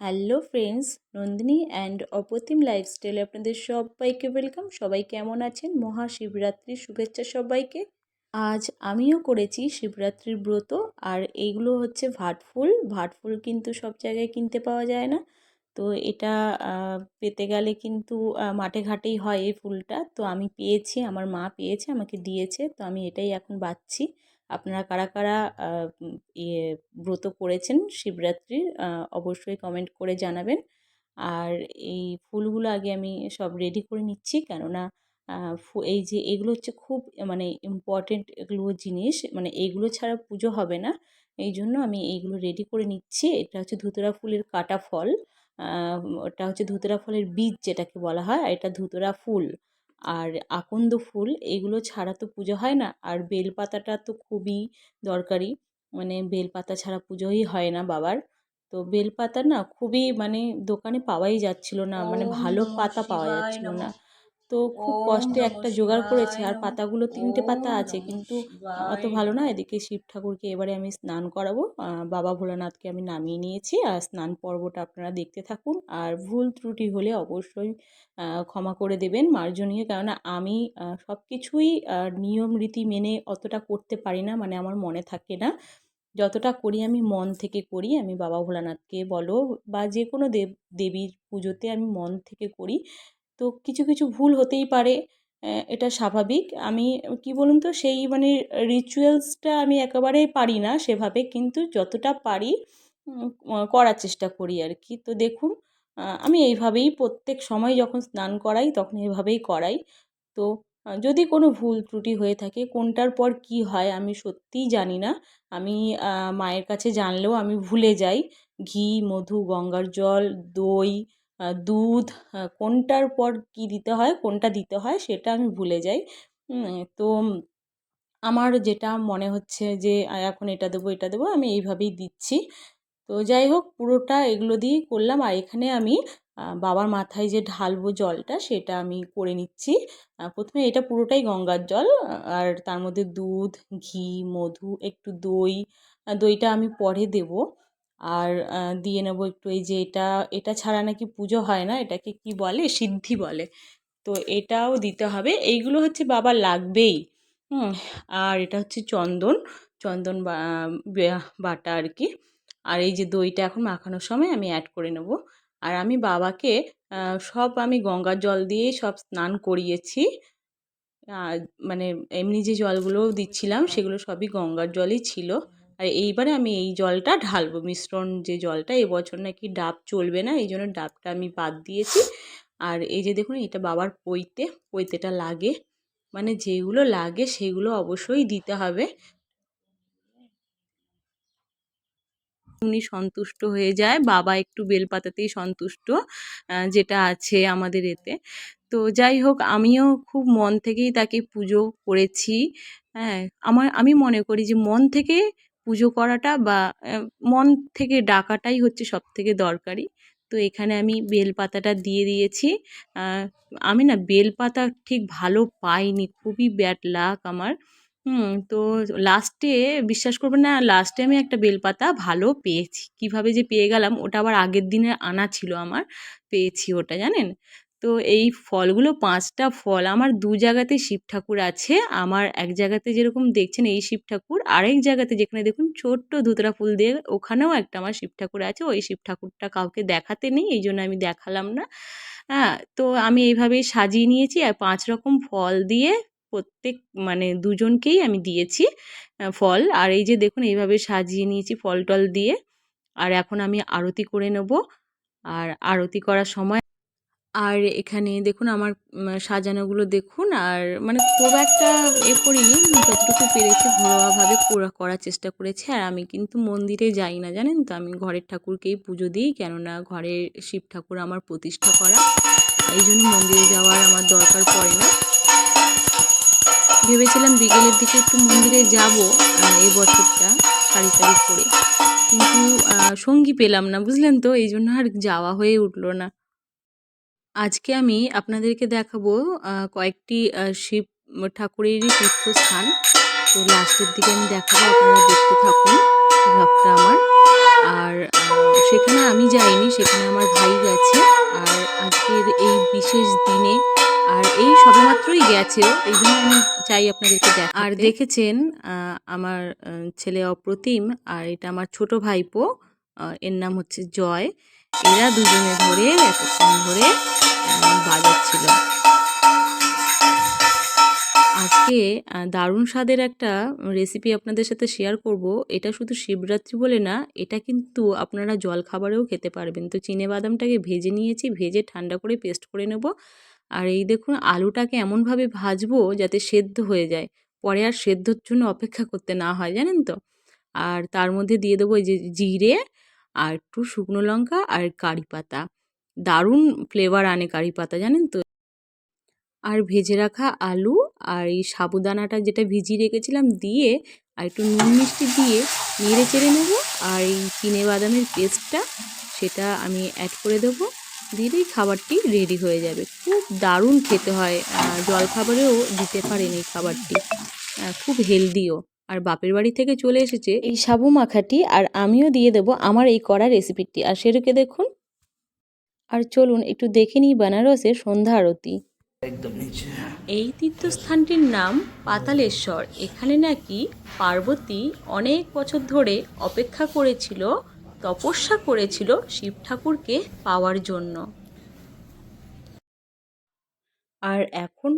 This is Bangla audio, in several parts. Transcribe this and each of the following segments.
Hello friends, Nandini and Apratim লাইফস্টাইলে আপনাদের সবাইকে ওয়েলকাম। সবাই কেমন আছেন? মহাশিবরাত্রির শুভেচ্ছা সবাইকে। আজ আমিও করেছি শিবরাত্রির ব্রত আর এইগুলো হচ্ছে ভাটফুল ভাটফুল কিন্তু সব জায়গায় কিনতে পাওয়া যায় না। তো এটা পেতে গেলে কিন্তু মাঠে ঘাটেই হয় এই ফুলটা। তো আমি পেয়েছি, আমার মা পেয়েছে, আমাকে দিয়েছে। তো আমি এটাই এখন বাঁধছি আপনারা কারা কারা ইয়ে ব্রত করেছেন শিবরাত্রির অবশ্যই কমেন্ট করে জানাবেন। আর এই ফুলগুলো আগে আমি সব রেডি করে নিচ্ছি কেননা এই যে এগুলো হচ্ছে খুব মানে ইম্পর্টেন্ট এগুলো জিনিস মানে এইগুলো ছাড়া পুজো হবে না। এই জন্য আমি এইগুলো রেডি করে নিচ্ছি। এটা হচ্ছে ধুতরা ফুলের কাটা ফল ওটা হচ্ছে ধুতরা ফলের বীজ যেটাকে বলা হয়, আর এটা ধুতরা ফুল। আর আকন্দ ফুল এগুলো ছাড়া তো পুজো হয় না। আর বেলপাতাটা তো খুবই দরকারি। মানে বেলপাতা ছাড়া পুজোই হয় না বাবার। তো বেলপাতা না খুবই মানে দোকানে পাওয়াই যাচ্ছিল না। মানে ভালো পাতা পাওয়া যাচ্ছিল না। তো খুব কষ্টে একটা জোগাড় করেছে। আর পাতাগুলো তিনটে পাতা আছে কিন্তু অত ভালো না। এদিকে শিব ঠাকুরকে এবারে আমি স্নান করাবো। বাবা ভোলানাথকে আমি নামিয়ে নিয়েছি। আর স্নান পর্বটা আপনারা দেখতে থাকুন। আর ভুল ত্রুটি হলে অবশ্যই ক্ষমা করে দেবেন মার্জনীয়। কেননা আমি সব কিছুই নিয়ম রীতি মেনে অতটা করতে পারি না। মানে আমার মনে থাকে না। যতটা করি আমি মন থেকে করি। আমি বাবা ভোলানাথকে বলো বা যে কোনো দেব দেবীর পুজোতে আমি মন থেকে করি। তো কিছু কিছু ভুল হতেই পারে এটা স্বাভাবিক। আমি, কি বলুন তো, সেই মানে রিচুয়ালসটা আমি একেবারেই পারি না সেভাবে, কিন্তু যতটা পারি করার চেষ্টা করি আর কি। তো দেখুন আমি এইভাবেই প্রত্যেক সময় যখন স্নান করাই, তখন এভাবেই করাই। তো যদি কোনো ভুল ত্রুটি হয়ে থাকে, কোনটার পর কি হয় আমি সত্যিই জানি না। আমি মায়ের কাছে জানলেও আমি ভুলে যাই। ঘি, মধু, গঙ্গার জল, দই দুধ কোনটার পর কী দিতে হয়, কোনটা দিতে হয়, সেটা আমি ভুলে যাই। তো আমার যেটা মনে হচ্ছে যে এখন এটা দেবো এটা দেবো, আমি এইভাবেই দিচ্ছি। তো যাই হোক, পুরোটা এগুলো দিয়েই করলাম। আর এখানে আমি বাবার মাথায় যে ঢালবো জলটা, সেটা আমি করে নিচ্ছি। প্রথমে এটা পুরোটাই গঙ্গার জল, আর তার মধ্যে দুধ, ঘি, মধু, একটু দই দইটা আমি পরে দেব। আর দিয়ে নেব একটু এই যে এটা এটা ছাড়া নাকি পুজো হয় না, এটাকে কি বলে? সিদ্ধি বলে। তো এটাও দিতে হবে। এইগুলো হচ্ছে বাবা লাগবেই। হুম, আর এটা হচ্ছে চন্দন চন্দন বাটা আর কি। আর এই যে দইটা এখন মাখানোর সময় আমি অ্যাড করে নেব। আর আমি বাবাকে সব আমি গঙ্গার জল দিয়েই সব স্নান করিয়েছি। মানে এমনি যে জলগুলোও দিচ্ছিলাম, সেগুলো সবই গঙ্গার জলই ছিল। আর এইবারে আমি এই জলটা ঢালবো। মিশ্রণ যে জলটা এবছর নাকি ডাব চলবে না এই জন্য ডাবটা আমি বাদ দিয়েছি। আর এই যে দেখুন, এটা বাবার পইতে পইতেটা লাগে। মানে যেগুলো লাগে সেগুলো অবশ্যই দিতে হবে। উনি সন্তুষ্ট হয়ে যায়, বাবা একটু বেলপাতাতেই সন্তুষ্ট যেটা আছে আমাদের এতে। তো যাই হোক, আমিও খুব মন থেকেই তাকে পুজো করেছি। হ্যাঁ আমার, আমি মনে করি যে মন থেকে পুজো করাটা বা মন থেকে ডাকাটাই হচ্ছে সব থেকে দরকারি। তো এখানে আমি বেলপাতাটা দিয়ে দিয়েছি। আমি না বেলপাতা ঠিক ভালো পাইনি, খুবই ব্যাড লাক আমার। হুম, তো লাস্টে বিশ্বাস করবেন না লাস্টে আমি একটা বেলপাতা ভালো পেয়েছি। কীভাবে যে পেয়ে গেলাম, ওটা আবার আগের দিনে আনা ছিল আমার, পেয়েছি ওটা, জানেন? তো এই ফলগুলো পাঁচটা ফল, আমার দু জায়গাতে শিব ঠাকুর আছে, আমার এক জায়গাতে যেরকম দেখছেন এই শিব ঠাকুর, আরেক জায়গাতে যেখানে দেখুন ছোট্ট ধুতরা ফুল দিয়ে ওখানেও একটা আমার শিব ঠাকুর আছে, ওই শিব ঠাকুরটা কাউকে দেখাতে নেই, এই জন্য আমি দেখালাম না। হ্যাঁ তো আমি এইভাবেই সাজিয়ে নিয়েছি আর পাঁচ রকম ফল দিয়ে প্রত্যেক মানে দুজনকেই আমি দিয়েছি ফল। আর এই যে দেখুন এইভাবে সাজিয়ে নিয়েছি ফল টল দিয়ে, আর এখন আমি আরতি করে নেব। আর আরতি করার সময় আর এখানে দেখুন আমার সাজানোগুলো দেখুন আর মানে খুব একটা এ করিনি, যতটুকু পেরেছি ঘরোয়াভাবে করার চেষ্টা করেছি আর আমি কিন্তু মন্দিরে যাই না, জানেন তো? আমি ঘরের ঠাকুরকেই পুজো দিই কেননা ঘরের শিব ঠাকুর আমার প্রতিষ্ঠা করা, এই জন্য মন্দিরে যাওয়ার আমার দরকার পড়ে না। ভেবেছিলাম বিকেলের দিকে একটু মন্দিরে যাব এই বছরটা শাড়ি টাড়ি পরে কিন্তু সঙ্গী পেলাম না, বুঝলেন তো? এই জন্য আর যাওয়া হয়ে উঠল না। আজকে আমি আপনাদেরকে দেখাবো কয়েকটি শিব ঠাকুরেরই তীর্থস্থান। তো লাস্টের দিকে আমি দেখাবো, আপনারা দেখতে থাকুন ব্লগটা আমার। আর সেখানে আমি যাইনি, সেখানে আমার ভাই গেছে। আর আজকের এই বিশেষ দিনে, আর এই সবেমাত্রই গেছে। এই জন্য আমি চাই আপনাদেরকে দেখ আর দেখেছেন আমার ছেলে অপ্রতিম, আর এটা আমার ছোট ভাইপো এর নাম হচ্ছে জয়। এরা দুজনে ধরে, এতক্ষণ ধরে বাজাচ্ছিল। আজকে দারুণ স্বাদের একটা রেসিপি আপনাদের সাথে শেয়ার করব। এটা শুধু শিবরাত্রি বলে না, এটা কিন্তু আপনারা জল খাবারেও খেতে পারবেন। তো চিনে বাদামটাকে ভেজে নিয়েছি, ভেজে ঠান্ডা করে পেস্ট করে নেব। আর এই দেখুন, আলুটাকে এমনভাবে ভাজবো যাতে সেদ্ধ হয়ে যায়। পরে আর সেদ্ধর জন্য অপেক্ষা করতে না হয়, জানেন তো? আর তার মধ্যে দিয়ে দেবো যে জিরে আর একটু শুকনো লঙ্কা আর কারি পাতা। দারুণ ফ্লেভার আনে কারি পাতা, জানেন তো? আর ভেজে রাখা আলু আর এই সাবুদানাটা যেটা ভিজিয়ে রেখেছিলাম দিয়ে আর একটু নুন মিষ্টি দিয়ে নেড়ে চেড়ে নেব আর এই চিনে বাদামের পেস্টটা সেটা আমি অ্যাড করে দেবো। দিলেই খাবারটি রেডি হয়ে যাবে। খুব দারুণ খেতে হয়। জল খাবারেও দিতে পারেন এই খাবারটি। খুব হেলদিও আর বাপের বাড়ি থেকে চলে এসেছে এই সাবু মাখাটি আর আমিও দিয়ে দেবো আমার এই করা রেসিপিটি আর সেরকে দেখুন। আর চলুন একটু দেখে নিই বেনারসের সন্ধ্যা আরতি। এই তীর্থস্থানটির নাম পাতালেশ্বর। এখানে নাকি পার্বতী অনেক বছর ধরে অপেক্ষা করেছিল তপস্যা করেছিল শিব ঠাকুরকে পাওয়ার জন্য। আর এখন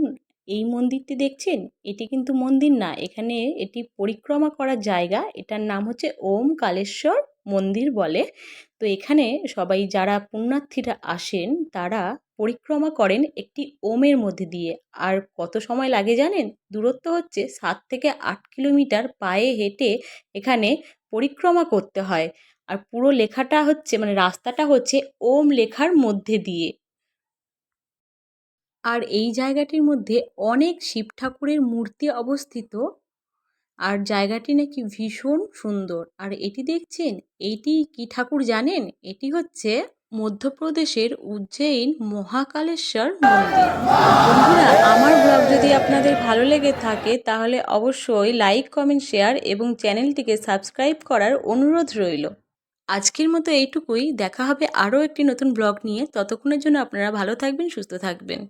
এই মন্দিরটি দেখছেন? এটি কিন্তু মন্দির না। এখানে এটি পরিক্রমা করার জায়গা। এটার নাম হচ্ছে ওম কালেশ্বর মন্দির বলে। তো এখানে সবাই যারা পুণ্যার্থীরা আসেন, তারা পরিক্রমা করেন একটি ওমের মধ্যে দিয়ে। আর কত সময় লাগে জানেন? দূরত্ব হচ্ছে সাত থেকে আট কিলোমিটার পায়ে হেঁটে এখানে পরিক্রমা করতে হয়। আর পুরো লেখাটা হচ্ছে মানে রাস্তাটা হচ্ছে ওম লেখার মধ্যে দিয়ে। আর এই জায়গাটির মধ্যে অনেক শিব ঠাকুরের মূর্তি অবস্থিত। আর জায়গাটি নাকি ভীষণ সুন্দর। আর এটি দেখছেন? এটি কি ঠাকুর জানেন? এটি হচ্ছে মধ্যপ্রদেশের উজ্জয়িন মহাকালেশ্বর মন্দির। বন্ধুরা, আমার ব্লগ যদি আপনাদের ভালো লেগে থাকে, তাহলে অবশ্যই লাইক কমেন্ট শেয়ার এবং চ্যানেলটিকে সাবস্ক্রাইব করার অনুরোধ রইল। আজকের মতো এইটুকুই। দেখা হবে আরও একটি নতুন ব্লগ নিয়ে। ততক্ষণের জন্য আপনারা ভালো থাকবেন, সুস্থ থাকবেন।